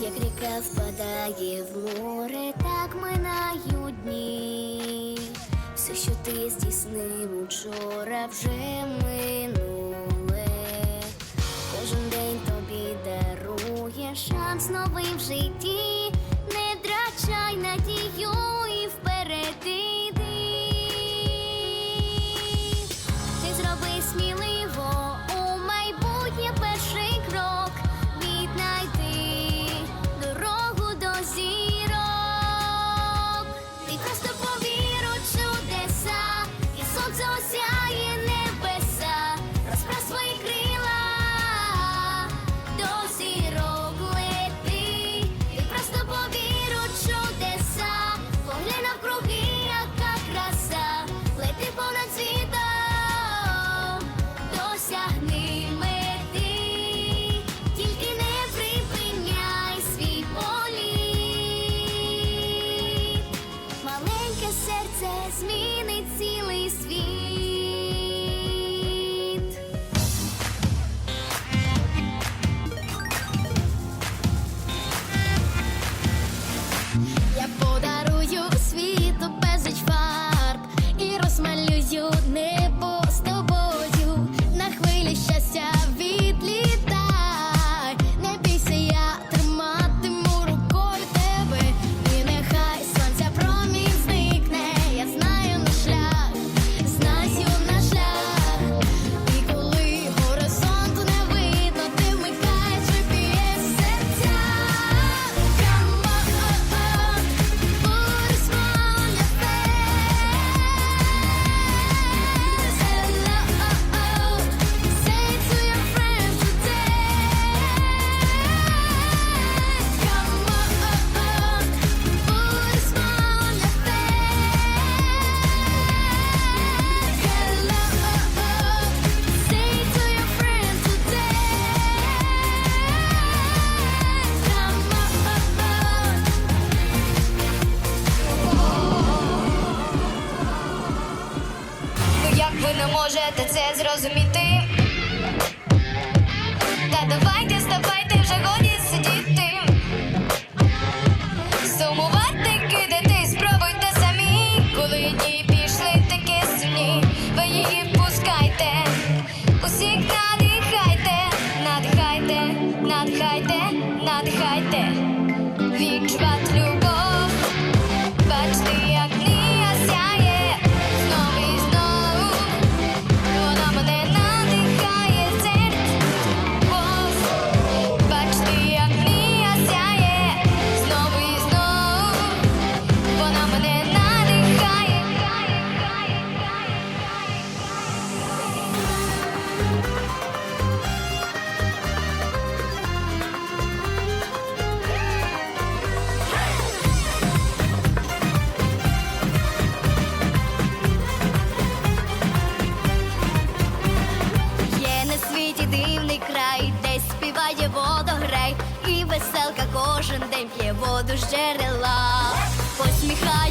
Як ріка впадає в море, так минають дні. Все, що ти здійснив учора, вже ми. можете це зрозуміти. джерела, посміхай.